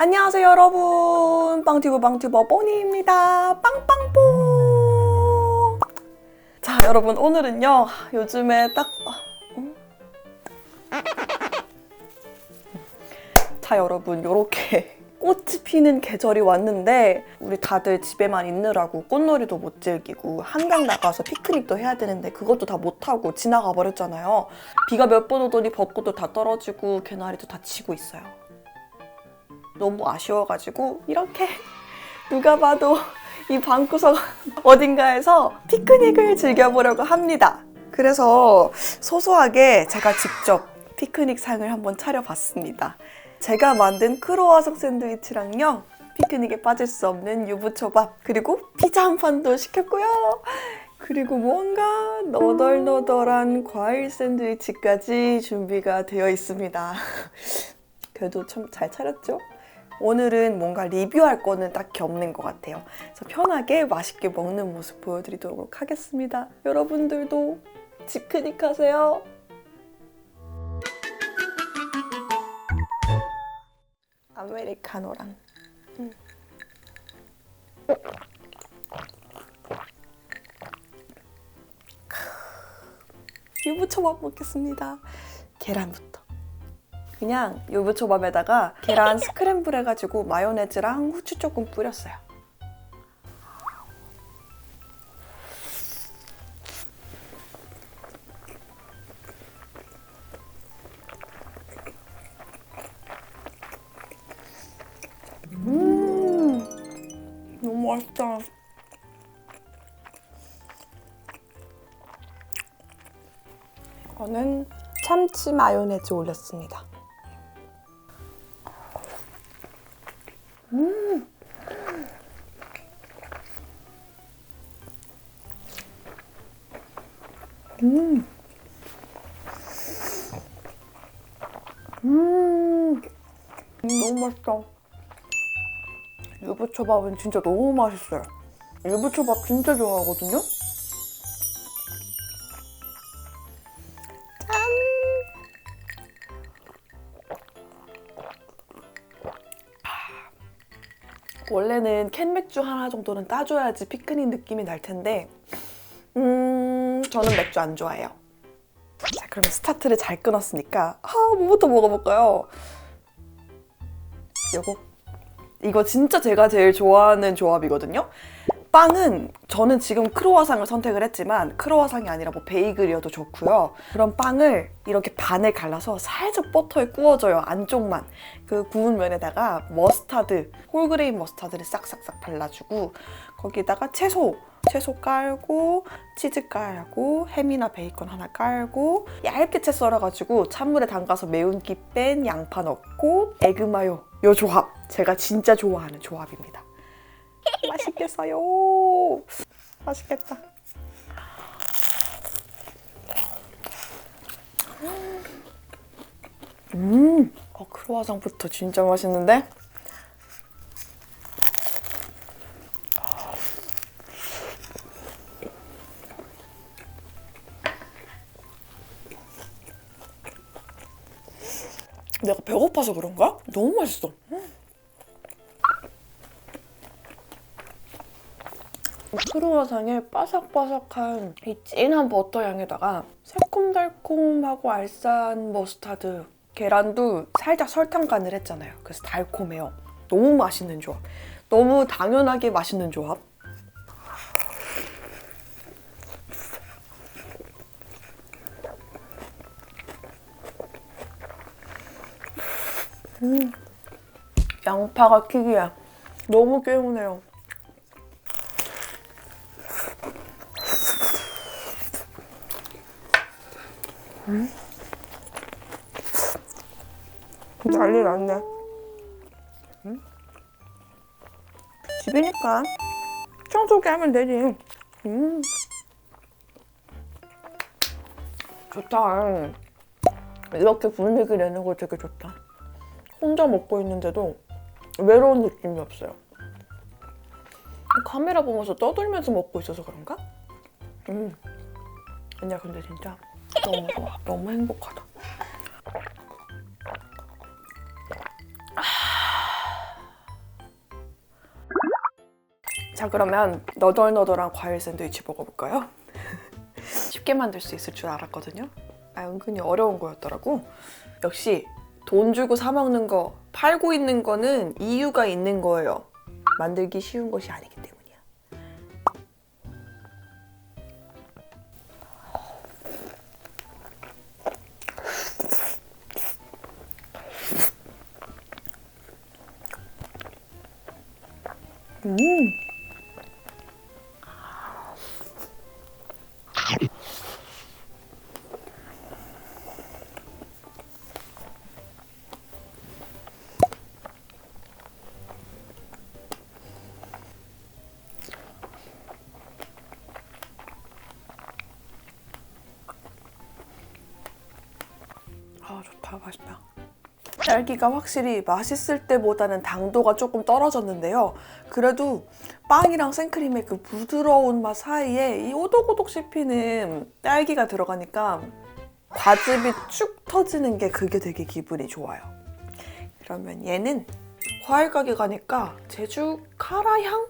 안녕하세요 여러분. 빵튜브 빵튜버 뽀니입니다. 빵빵뽀. 자 여러분 오늘은요 요즘에 딱 아, 음? 자 여러분 요렇게 꽃이 피는 계절이 왔는데 우리 다들 집에만 있느라고 꽃놀이도 못 즐기고 한강 나가서 피크닉도 해야 되는데 그것도 다 못하고 지나가 버렸잖아요. 비가 몇 번 오더니 벚꽃도 다 떨어지고 개나리도 다 지고 있어요 너무 아쉬워가지고 이렇게 누가 봐도 이 방구석 어딘가에서 피크닉을 즐겨보려고 합니다. 그래서 소소하게 제가 직접 피크닉 상을 한번 차려봤습니다. 제가 만든 크로와상 샌드위치랑요. 피크닉에 빠질 수 없는 유부초밥 그리고 피자 한 판도 시켰고요. 그리고 뭔가 너덜너덜한 과일 샌드위치까지 준비가 되어 있습니다. 그래도 참 잘 차렸죠? 오늘은 뭔가 리뷰할 거는 딱히 없는 것 같아요. 그래서 편하게 맛있게 먹는 모습 보여드리도록 하겠습니다. 여러분들도 집크닉 하세요. 아메리카노랑. 음. 유부초밥 먹겠습니다. 계란부터. 그냥 유부초밥에다가 계란 스크램블 해가지고 마요네즈랑 후추 조금 뿌렸어요. 음, 너무 맛있다. 이거는 참치 마요네즈 올렸습니다. 음, 너무 맛있다. 유부초밥은 진짜 너무 맛있어요. 유부초밥 진짜 좋아하거든요. 짠! 원래는 캔 맥주 하나 정도는 따줘야지 피크닉 느낌이 날 텐데, 음, 저는 맥주 안 좋아해요. 자, 그럼 스타트를 잘 끊었으니까 아, 뭐부터 먹어볼까요? 요거 이거 진짜 제가 제일 좋아하는 조합이거든요. 빵은 저는 지금 크로와상을 선택을 했지만 크로와상이 아니라 뭐 베이글이어도 좋고요. 그럼 빵을 이렇게 반을 갈라서 살짝 버터에 구워줘요. 안쪽만. 그 구운 면에다가 머스타드, 홀그레인 머스타드를 싹싹싹 발라주고 거기다가 채소 채소 깔고 치즈 깔고 햄이나 베이컨 하나 깔고 얇게 채 썰어가지고 찬물에 담가서 매운기 뺀 양파 넣고 에그 마요 요 조합 제가 진짜 좋아하는 조합입니다. 맛있겠어요. 맛있겠다. 음, 어, 크로와상부터 진짜 맛있는데? 배고파서 그런가? 너무 맛있어. 크루아상에 바삭바삭한 이 진한 버터 향에다가 새콤달콤하고 알싸한 머스타드 계란도 살짝 설탕 간을 했잖아요. 그래서 달콤해요. 너무 맛있는 조합. 너무 당연하게 맛있는 조합. 음, 양파가 킥이야. 너무 개운해요. 음. 난리 났네. 음? 집이니까 청소기 하면 되지. 음. 좋다. 이렇게 분위기 내는 거 되게 좋다. 혼자 먹고 있는데도 외로운 느낌이 없어요. 카메라 보면서 떠들면서 먹고 있어서 그런가? 음. 아니야 근데 진짜 너무, 너무 행복하다. 아. 자 그러면 너덜너덜한 과일 샌드위치 먹어볼까요? 쉽게 만들 수 있을 줄 알았거든요. 아 은근히 어려운 거였더라고. 역시 돈 주고 사 먹는 거 팔고 있는 거는 이유가 있는 거예요. 만들기 쉬운 것이 아니기 때문이야. 음. 아 좋다 맛있다. 딸기가 확실히 맛있을 때보다는 당도가 조금 떨어졌는데요. 그래도 빵이랑 생크림의 그 부드러운 맛 사이에 이 오독오독 씹히는 딸기가 들어가니까 과즙이 축 터지는 게 그게 되게 기분이 좋아요. 그러면 얘는 과일 가게 가니까 제주 카라향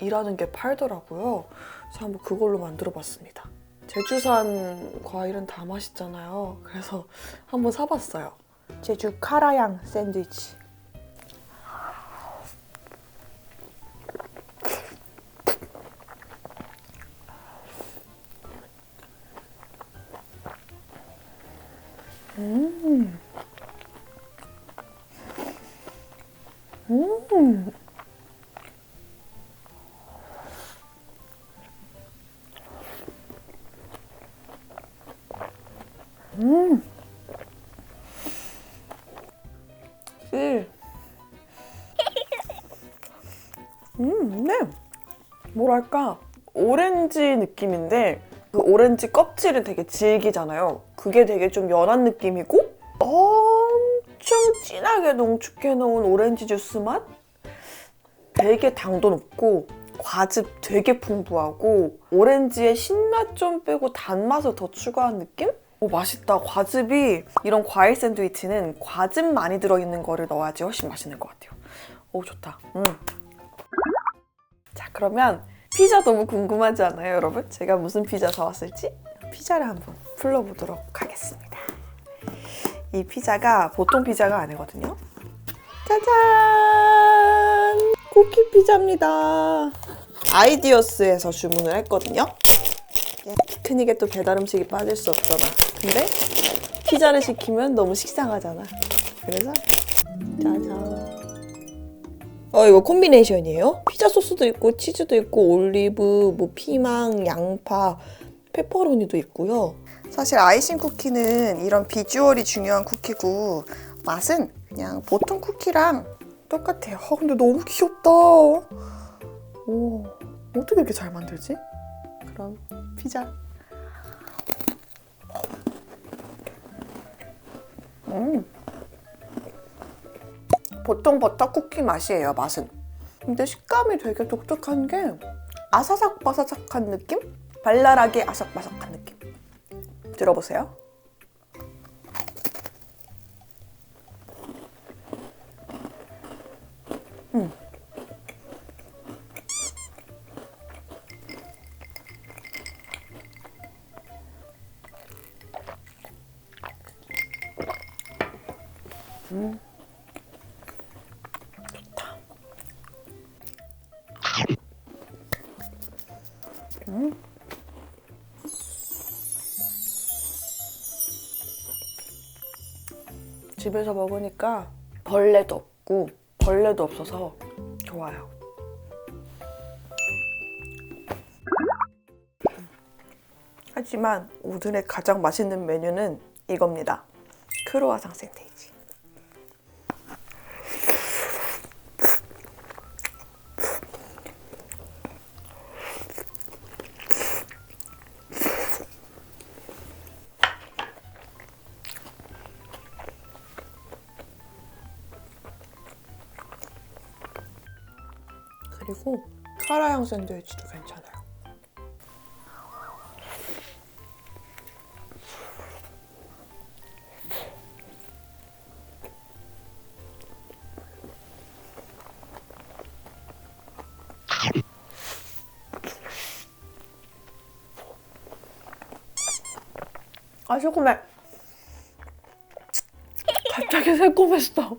이라는 게 팔더라고요. 그래서 한번 그걸로 만들어 봤습니다 제주산 과일은 다 맛있잖아요. 그래서 한번 사봤어요. 제주 카라양 샌드위치. 음. 음. 음. 뭐랄까 오렌지 느낌인데 그 오렌지 껍질은 되게 질기잖아요. 그게 되게 좀 연한 느낌이고 엄청 진하게 농축해 놓은 오렌지 주스 맛? 되게 당도 높고 과즙 되게 풍부하고 오렌지의 신맛 좀 빼고 단맛을 더 추가한 느낌? 오 맛있다. 과즙이 이런 과일 샌드위치는 과즙 많이 들어있는 거를 넣어야지 훨씬 맛있는 것 같아요. 오 좋다. 음. 자 그러면 피자 너무 궁금하지 않아요 여러분? 제가 무슨 피자 사왔을지 피자를 한번 풀러보도록 하겠습니다. 이 피자가 보통 피자가 아니거든요. 짜잔! 쿠키 피자입니다. 아이디어스에서 주문을 했거든요. 피크닉에 또 배달 음식이 빠질 수 없잖아. 근데 피자를 시키면 너무 식상하잖아. 그래서 짜잔. 어 이거 콤비네이션이에요. 피자 소스도 있고 치즈도 있고 올리브, 뭐 피망, 양파, 페퍼로니도 있고요. 사실 아이싱 쿠키는 이런 비주얼이 중요한 쿠키고 맛은 그냥 보통 쿠키랑 똑같아요. 아, 근데 너무 귀엽다. 오 어떻게 이렇게 잘 만들지? 그럼 피자. 음. 보통 버터 쿠키 맛이에요, 맛은. 근데 식감이 되게 독특한 게 아사삭 바사삭한 느낌? 발랄하게 아삭바삭한 느낌. 들어보세요. 음. 음. 집에서 먹으니까 벌레도 없고 벌레도 없어서 좋아요. 하지만 오늘의 가장 맛있는 메뉴는 이겁니다. 크로아상 샌드위치. 그리고 카라향 샌드위치도 괜찮아요. 아, 새콤해. 갑자기 새콤했어.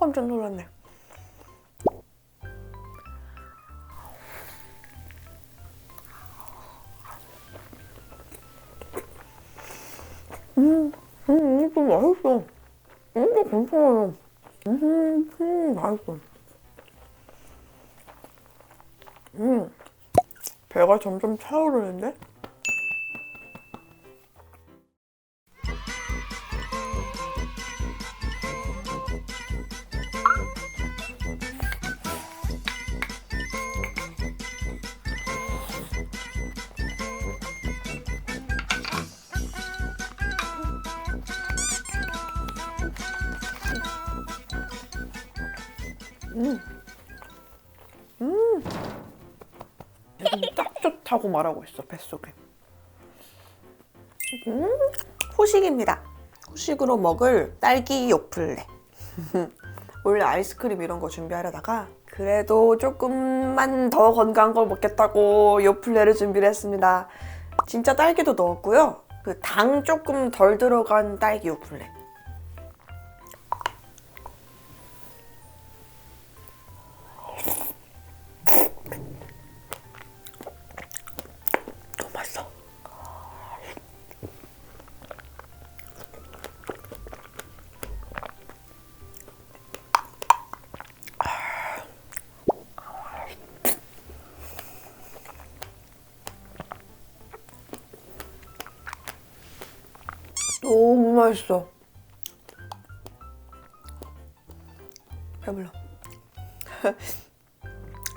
깜짝 놀랐네. 음, 음, 이거 맛있어. 이거 괜찮아요. 음, 음, 맛있어. 음, 배가 점점 차오르는데? 지금 딱 좋다고 말하고 있어 뱃속에. 음, 후식입니다. 후식으로 먹을 딸기 요플레. 원래 아이스크림 이런 거 준비하려다가 그래도 조금만 더 건강한 걸 먹겠다고 요플레를 준비를 했습니다. 진짜 딸기도 넣었고요. 그 당 조금 덜 들어간 딸기 요플레 맛있어. 배불러.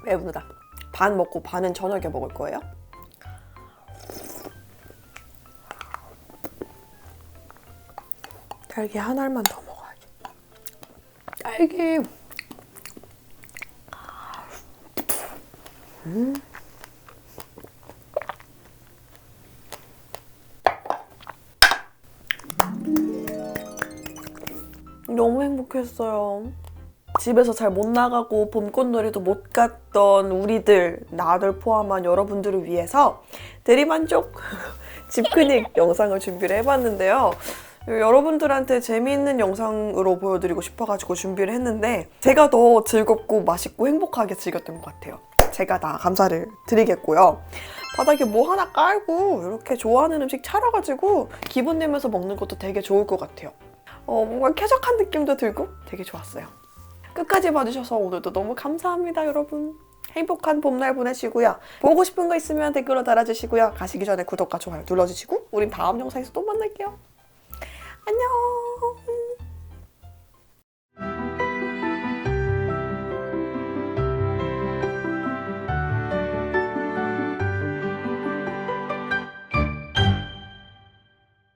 배부르다. 반 먹고 반은 저녁에 먹을 거예요. 딸기 한 알만 더 먹어야지. 딸기. 너 무 행복했어요. 집에서 잘 못 나가고 봄꽃놀이도 못 갔던 우리들, 나들 포함한 여러분들을 위해서 대리만족 집크닉 영상을 준비를 해봤는데요. 여러분들한테 재미있는 영상으로 보여드리고 싶어가지고 준비를 했는데 제가 더 즐겁고 맛있고 행복하게 즐겼던 것 같아요. 제가 다 감사를 드리겠고요. 바닥에 뭐 하나 깔고 이렇게 좋아하는 음식 차려가지고 기분 내면서 먹는 것도 되게 좋을 것 같아요. 어, 뭔가 쾌적한 느낌도 들고 되게 좋았어요. 끝까지 봐주셔서 오늘도 너무 감사합니다, 여러분. 행복한 봄날 보내시고요. 보고 싶은 거 있으면 댓글로 달아주시고요. 가시기 전에 구독과 좋아요 눌러주시고 우린 다음 영상에서 또 만날게요. 안녕!